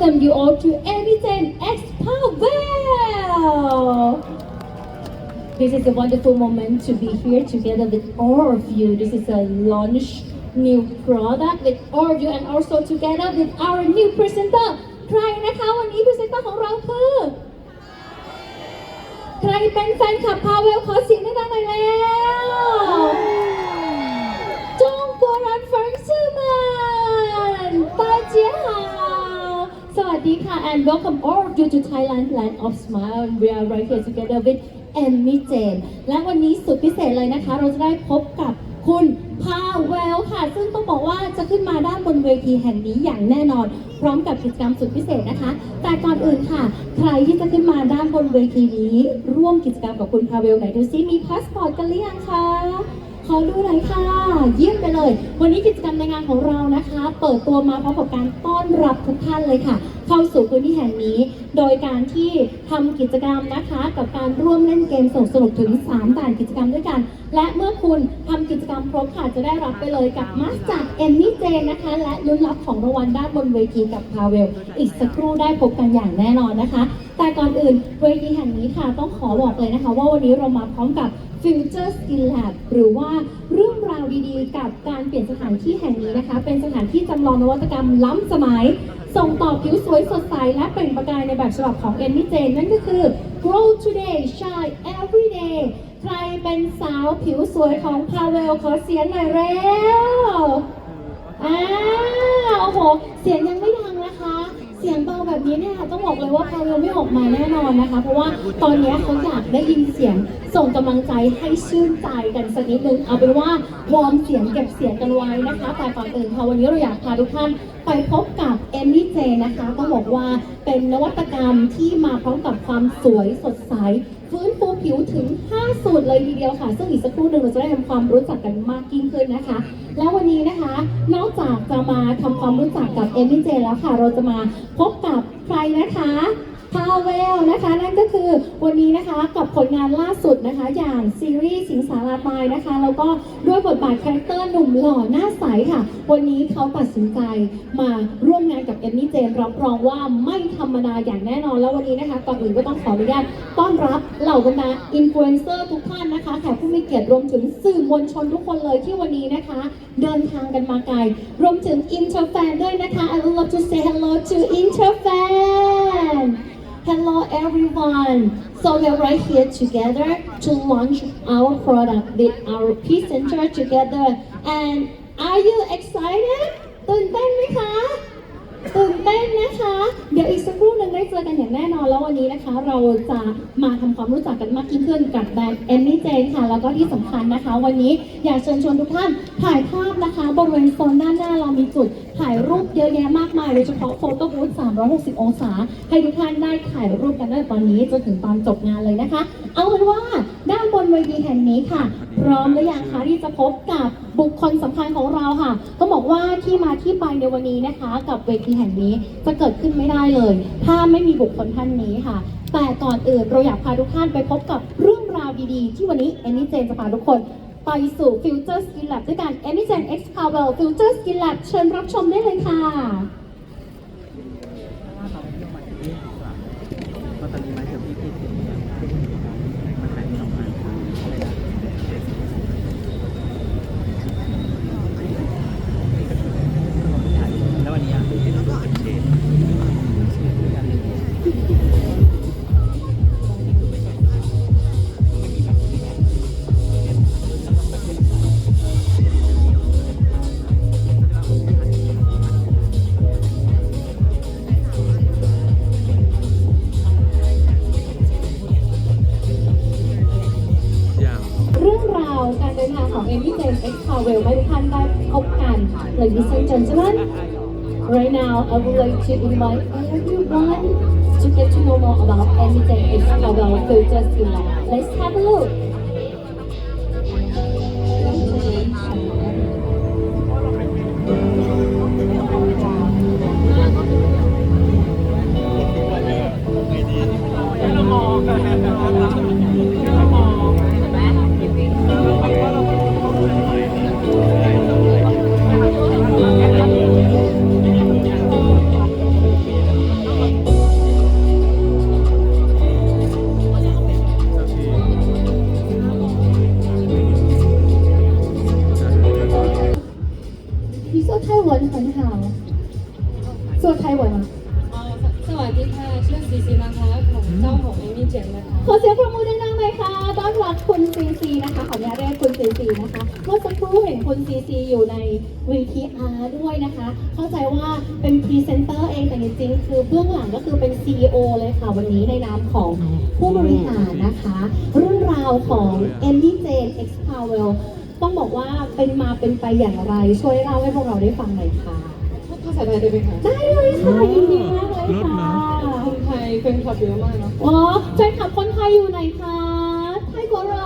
welcome you all to Everything X Power. This is a wonderful moment to be here together with all of you. This is a launch new product with all of you and also together with our new presenter ใครนะคะวันนี้พรีเซนเตอร์ของเราคือ ใครเป็นแฟนคลับพาเวลขอเสียงดังๆหน่อยแล้ว and welcome all of you to Thailand land of smile we are right here together with Emmy Jane และวันนี้สุดพิเศษเลยนะคะ เราจะได้พบกับคุณพาเวลค่ะ ซึ่งต้องบอกว่าจะขึ้นมาด้านบนเวทีแห่งนี้อย่างแน่นอน พร้อมกับกิจกรรมสุดพิเศษนะคะ แต่ก่อนอื่นค่ะ ใครที่จะขึ้นมาด้านบนเวทีนี้ ร่วมกิจกรรมกับคุณพาเวลไหนดูซิมีพาสปอร์ตกันหรือยังคะ ขอดูหน่อยค่ะ เยี่ยมไปเลย วันนี้กิจกรรมในงานของเรานะคะ เปิดตัวมาพร้อมกับการต้อนรับทุกท่านเลยค่ะ เข้าสู่พื้นที่แห่งนี้ โดยการที่ทำกิจกรรมนะคะ กับการร่วมเล่นเกมสนุกสนุกถึง 3 ด่านกิจกรรมด้วยกัน และเมื่อคุณทำกิจกรรมครบค่ะจะได้รับไปเลยกับมัสจากเอมมี่เจนนะคะ และลุ้นรับของรางวัลด้านบนเวทีกับพาเวล อีกสักครู่ได้พบกันอย่างแน่นอนนะคะ แต่ก่อนอื่นเวทีแห่งนี้ค่ะต้องขอบอกเลยนะคะ ว่าวันนี้เรามาพร้อมกับ Future Skill Lab หรือว่าเรื่องราวดีๆ กับการเปลี่ยนสถานที่แห่งนี้นะคะ เป็นสถานที่จำลองนวัตกรรมล้ำสมัย ส่งต่อผิวสวยสดใส และเปล่งประกายในแบบฉบับของเอมมี่เจน นั่นก็คือ Grow Today Shine Every Day ใครเป็นสาวผิวสวยของพาเวลขอเสียงหน่อยเร็วอ้าวโอ้โห เสียงยังไม่ดัง เสียงเบาแบบนี้เนี่ยต้องบอกเลยว่าพาเวลไม่ออกมาแน่นอนนะคะ เพราะว่าตอนนี้เขาอยากได้ยินเสียงส่งกำลังใจให้ชื่นใจกันสักนิดนึงเอาเป็นว่าวอร์มเสียงเก็บเสียงกันไว้นะคะแต่ก่อนอื่นค่ะวันนี้เราอยากพาทุกท่านไปพบกับเอมมี่เจนะคะต้องบอกว่าเป็นนวัตกรรมที่มาพร้อมกับความสวยสดใส ฟื้นฟูผิวถึง 5 สูตรเลยทีเดียวค่ะ ซึ่งอีกสักครู่หนึ่งเราจะได้ทำความรู้จักกันมากยิ่งขึ้นนะคะ แล้ววันนี้นะคะ นอกจากจะมาทำความรู้จักกับเอมิเจแล้วค่ะ เราจะมาพบกับใครนะคะ พาเวลนะคะนั่นก็คือวันนี้นะคะกับผลงานล่าสุดนะคะ อย่างซีรีส์สิงสาราตายนะคะแล้วก็ด้วยบทบาทคาแรคเตอร์หนุ่มหล่อหน้าใสค่ะ วันนี้เขาตัดสินใจมาร่วมงานกับเอมมี่เจนรับรองว่าไม่ธรรมดาอย่างแน่นอน แล้ววันนี้นะคะก่อนอื่นก็ต้องขออนุญาตต้อนรับเหล่าบรรดาอินฟลูเอนเซอร์ทุกท่านนะคะแขกผู้มีเกียรติรวมถึงสื่อมวลชนทุกคนเลยที่วันนี้นะคะ เดินทางกันมาไกลรวมถึงอินเตอร์แฟนด้วยนะคะ I would love to say hello to Interfan Hello everyone so we're right here together to launch our product with our presenter together and are you excited ตื่นเต้นไหมคะ ตื่นเต้นนะคะ เดี๋ยวอีกสักครู่หนึ่งได้เจอกันอย่างแน่นอนแล้ววันนี้นะคะ เราจะมาทำความรู้จักกันมากยิ่งขึ้นกับแบรนด์เอมมี่เจนค่ะ แล้วก็ที่สำคัญนะคะ วันนี้อยากเชิญชวนทุกท่านถ่ายภาพนะคะ บริเวณโซนด้านหน้าเรามีจุด ถ่ายรูปเยอะแยะมากมาย โดยเฉพาะโฟโต้บูธ360 องศา ให้ทุกท่านได้ถ่ายรูปกันตั้งแต่ตอนนี้จนถึงตอนจบงานเลยนะคะ เอาเป็นว่าด้านบนเวทีแห่งนี้ค่ะ พร้อมหรือยังคะที่จะพบกับ บุคคลสำคัญของเราค่ะต้องบอกว่าที่มาที่ไปในวันนี้นะคะ กับเวทีแห่งนี้จะเกิดขึ้นไม่ได้เลย ถ้าไม่มีบุคคลท่านนี้ค่ะ แต่ก่อนอื่นเราอยากพาทุกท่านไปพบกับเรื่องราวดีๆ ที่วันนี้เอมิเจนจะพาทุกคนไปสู่ Future Skin Lab ด้วยกันเอมิเจน X Power Future Skin Lab เชิญรับชมได้เลยค่ะ าวการเดินทางของเอมิเจน X Power ให้ทุกท่านได้พบกัน Ladies and gentlemen Right now, I would like to invite everyone to get to know more about Emijen X Power Future Skin Lab. Let's have a look. ไทยบ่อยมั้ยอ๋อสวัสดีค่ะชื่อซีซีนะคะของเจ้าของเอมี่เจนนะคะขอเสียงปรบมือดังๆเลยค่ะต้อนรับคุณซีซีนะคะขออนุญาตเรียกคุณซีซีนะคะเมื่อสักครู่เห็นคุณซีซีอยู่ใน VTR ด้วยนะคะ เข้าใจว่าเป็นพรีเซนเตอร์เองแต่จริงๆคือเบื้องหลังก็คือเป็น CEO เลยค่ะ วันนี้ในนามของผู้บริหารนะคะ เรื่องราวของ e m m y Jane X Powell ต้องบอกว่าเป็นมาเป็นไปอย่างไร ช่วยเล่าให้พวกเราได้ฟังหน่อยค่ะพูดภาษาไทยได้ไหมคะได้เลยค่ะยินดีมากเลยค่ะคนไทยเป็นคลับเยอะมากเนาะอ๋อแฟนคลับคนไทยอยู่ไหนคะไทยกว่าเรา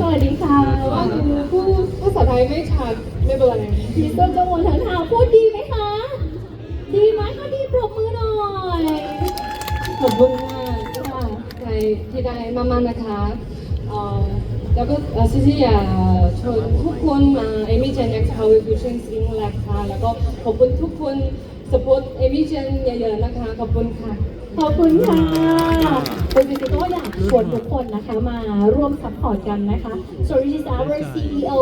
สวัสดีค่ะแต่ว่าดูพูดภาษาไทยไม่ชัดไม่เป็นไรมีต้นกระมวลทั้งทางพูดดีไหมคะ ดีไหมคะดีปรบมือหน่อยขอบคุณมากค่ะในที่ได้มากๆนะคะเอ่อ แล้วก็เอ่อซีซีอยากชวนทุกคนมาเอมี่เจน X Power Fusion Skin Lab ค่ะแล้วก็ขอบคุณทุกคนสปอร์ตเอมี่เจนเยอะๆนะคะ ขอบคุณค่ะ ขอบคุณค่ะคุณซิซิก็อยากชวนทุกคนนะคะมาร่วมซัพพอร์ตกันนะคะ so this is our CEO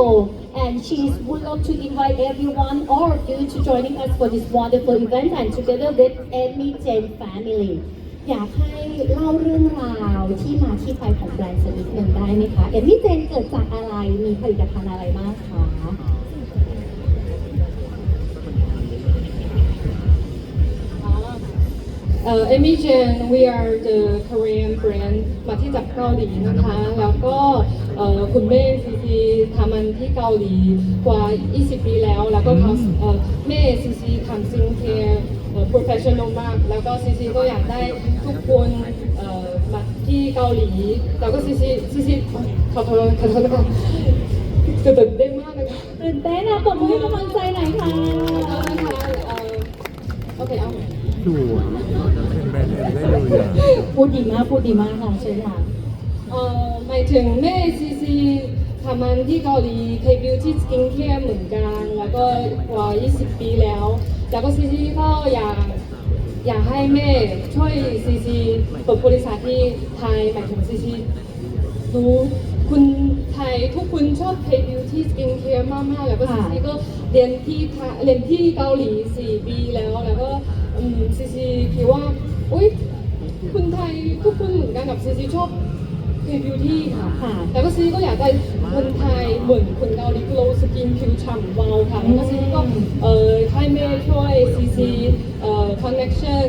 and she would love to invite everyone all of you to joining us for this wonderful event and together with Amy Jane family อยากให้เล่าเรื่องราวที่มาที่ไปของแบรนด์สักนิดหนึ่งได้ไหมคะเอมมี่เจนเกิดจากอะไรมีผลิตภัณฑ์อะไรบ้างคะเอ่อ Amy Jane we are the Korean brand มาที่จากเกาหลีนะคะ แล้วก็เอ่อคุณแม่ซีซีทำมันที่เกาหลีกว่า 20 ปีแล้ว แล้วก็เขาเอ่อแม่ซีซีทำซิงแคร์ เอ่อ professional มาก แล้วก็ซีซีก็อยากได้ทุกคนเอ่อมาที่เกาหลี แล้วก็ซีซีซีซีขอโทษขอโทษนะคะกระตื่นเต้นมากเลยค่ะตื่นเต้นนะปรบมือให้กำลังใจหน่อยค่ะโอเคเอาใหม่สวยเป็นแบรนด์เนมได้เลยอะพูดดีมากพูดดีมากค่ะเชิญค่ะเอ่อหมายถึงแม่ซีซีทำงานที่เกาหลี K Beauty Skin Care เหมือนกัน แล้วก็กว่า 20 ปีแล้ว แล้วก็ซีซีก็อยากอยากให้แม่ช่วยซีซีเปิดบริษัทที่ไทยหมายถึงซีซีรู้คุณไทยทุกคนชอบ K Beauty Skin Care มากๆแล้วก็ซีค่ะซีก็เรียนที่ไทยเรียนที่เกาหลี4ปีแล้วแล้วก็อืมซีซีคิดว่าอุ๊ยคุณไทยทุกคนเหมือนกันกับซีซีชอบเพย์บิวตี้ค่ะค่ะแล้วก็ซีซีก็อยากได้ คนไทยเหมือนคนเกาหลี glow skin ผิวฉ่ำวาวค่ะ แล้วก็ซีซีก็เอ่อให้แม่ช่วยซีซีเอ่อ connection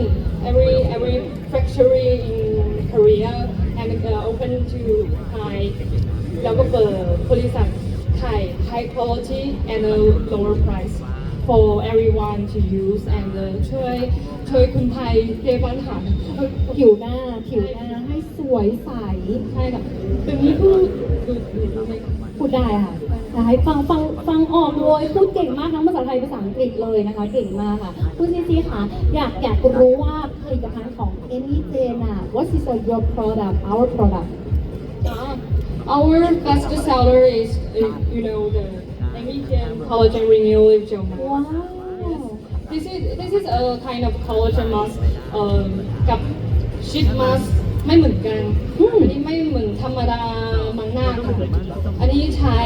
every every factory in Korea and uh, open to Thai แล้วก็เปิดบริษัทไทย high quality and a lower price for everyone to use and uh, ช่วย ช่วยคนไทยแก้ปัญหาผิวหน้าผิวหน้าให้สวยใสใช่ค่ะเป็นนี้พูดดูดูดูไหมคะพูดได้ค่ะได้ฟังฟังฟังออกเลยพูดเก่งมากทั้งภาษาไทยภาษาอังกฤษเลยนะคะ เก่งมากค่ะคุณซีซีค่ะ อยากอยากรู้ว่าผลิตภัณฑ์ของเอมี่เจนอะ what is your product our product Our best seller is uh, you know the Amigen collagen renewal gel mask. ว้าว This is this is a kind of collagen mask เอ่อกับ sheet mask ไม่เหมือนกันอืมอันนี้ไม่เหมือนธรรมดามังหน้าค่ะ อันนี้ใช้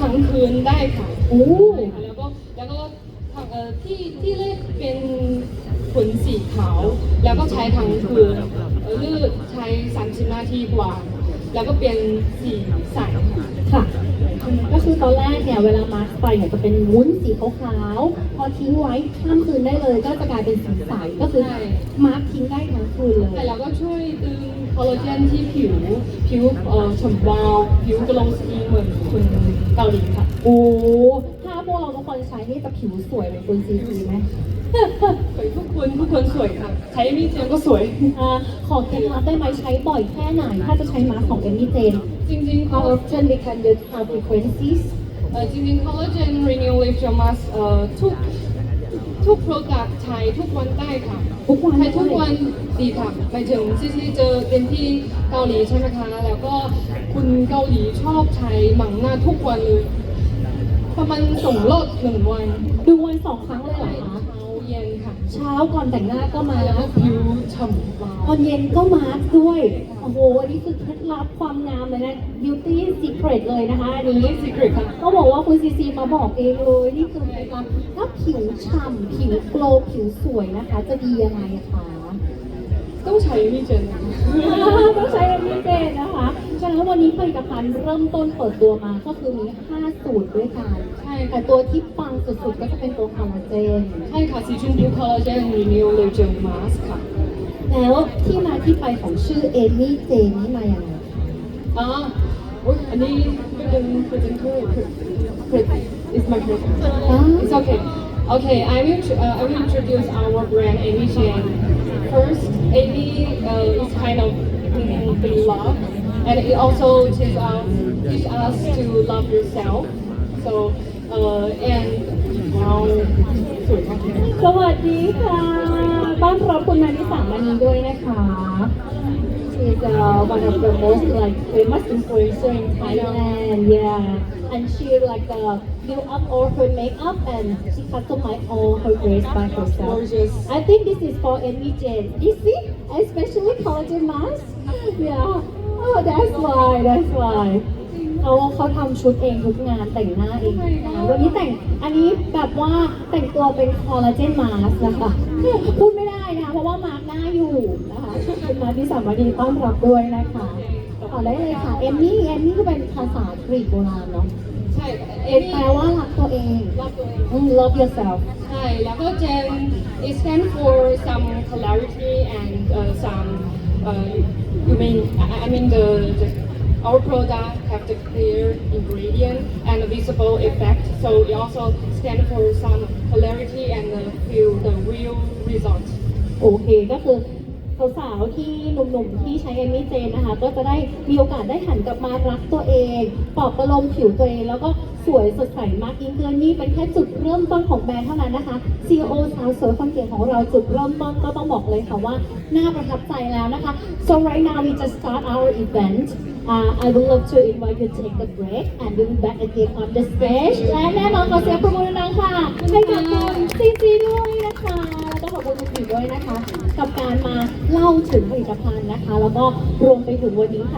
ทั้งคืนได้ค่ะโอ้แล้วก็แล้วก็เอ่อที่ที่เลือกเป็นขนสีขาว แล้วก็ใช้ทั้งคืนเอ่อเลือกใช้30นาทีกว่า แล้วก็เปลี่ยนสีใสค่ะค่ะ ก็คือตอนแรกเนี่ยเวลามาร์คไปเนี่ยจะเป็นวุ้นสีขาวๆพอทิ้งไว้ข้ามคืนได้เลย ก็จะกลายเป็นสีใสก็คือมาร์คทิ้งได้ทั้งคืนเลยแต่เราก็ช่วยดึงคอลลาเจนที่ผิว ผิวเอ่อฉ่ำวาวผิวกระลงสกีเหมือนคนเกาหลีค่ะ โอ้ คนใช้นี่จะผิวสวยเหมือนคุณซีซีไหมสวยทุกคนทุกคนสวยค่ะ ใช้มีเจมก็สวย อ่าขอเคล็ดลับได้ไหมใช้บ่อยแค่ไหน ถ้าจะใช้มาร์คของเอมี่เจน จริงๆ How เขา often we can use how frequencies เอ่อจริงๆ collagen renew lift your mask เอ่อทุกทุก product ใช้ทุกวันได้ค่ะ ทุกวันใช้ทุกวันดีค่ะไปถึงที่ที่เจอเต็มที่เกาหลีใช่ไหมคะ แล้วก็คุณเกาหลีชอบใช้หมังหน้าทุกวันเลย ประมาณส่งรถหนึ่งวันดูวันสองครั้งเลยเหรอคะเช้าเย็นค่ะเเช้าก่อนแต่งหน้าก็มาแล้วก็ผิวฉ่ำวาตวอนเย็นก็มาสก์ด้วย โอ้โห อันนี้คือเคล็ดลับความงามเลยนะ beauty secret เลยนะคะอันนี้ secret ค่ะก็บอกว่าคุณซีซีมาบอกเองเลย นี่คือเคล็ดลับถ้าผิวฉ่ำผิวโกลว์ผิวสวยนะคะ จะดียังไงคะ ต้องใช้วิจารณ์นะคะต้องใช้อันนี้เจนนะคะฉะนั้นวันนี้ผลิตภัณฑ์เริ่มต้นเปิดตัวมาก็คือมี 5 สูตรด้วยกัน ใช่แต่ค่ะตัวที่ปังสุดๆก็จะเป็นตัวคอลลาเจน ใช่ค่ะสีชมพูคอลลาเจนรีนิวเลเจอร์มาสค่ะ แล้วที่มาที่ไปของชื่อเอมี่เจนนี่มาอย่างไรอ่าอุ๊ยอันนี้เป็นเป็นเป็นคือคือ it's my first อ่า It's okay. Okay, I will tr- uh, I will introduce our brand Amy Jane. First, Amy uh, is kind of mm, the love, and it also teach us teach us to love yourself. So uh, and now, sorry, okay. สวัสดีค่ะต้อนรับคุณมานิสามานีด้วยนะคะ She's uh, one of the most like famous influencer in Thailand yeah and she like uh, build up all her makeup and she customize all her dress by herself Gorgeous. I think this is for Amy Jane you see especially collagen mask yeah oh that's why that's why เขาเขาทำชุดเองทุกงานแต่งหน้าเอง วันนี้แต่งอันนี้แบบว่าแต่งตัวเป็นคอลลาเจนมาสนะคะพูดไม่ได้นะคะเพราะว่ามาร์กหน้าอยู่นะคะเป็นมาที่สามารถดีต้อนรับด้วยนะคะต่อได้เลยค่ะเอมมี่เอมมี่ก็เป็นภาษากรีกโบราณเนาะใช่ เอ็นแปลว่ารักตัวเอง รักตัวเอง อืม love yourself ใช่แล้วก็ Gen it stand for some clarity and uh, some uh, you mean I I mean the, the our product have the clear ingredient and the visible effect so it also stand for some clarity and uh, feel the real result โอเคก็คือสาวๆที่หนุ่มๆที่ใช้เอมมี่เจนนะคะ ก็จะได้มีโอกาสได้หันกลับมารักตัวเองปลอบประโลมผิวตัวเอง แล้วก็ สวยสดใสมากยิ่งขึ้นนี่เป็นแค่จุดเริ่มต้นของแบรนด์เท่านั้นนะคะ CEO สาวสวยคนเก่งของเราจุดเริ่มต้นก็ต้องบอกเลยค่ะว่าน่าประทับใจแล้วนะคะ so right now we just start our event Uh, I would love to invite you to take a break and we'll be back again on the stage และแน่นอนขอเสียงปรบมือดังค่ะให้กับคุณซีซีด้วยนะคะแล้วก็ขอบคุณคุณผิวด้วยนะคะ กับการมาเล่าถึงผลิตภัณฑ์นะคะ แล้วก็รวมไปถึงวันนี้ค่ะ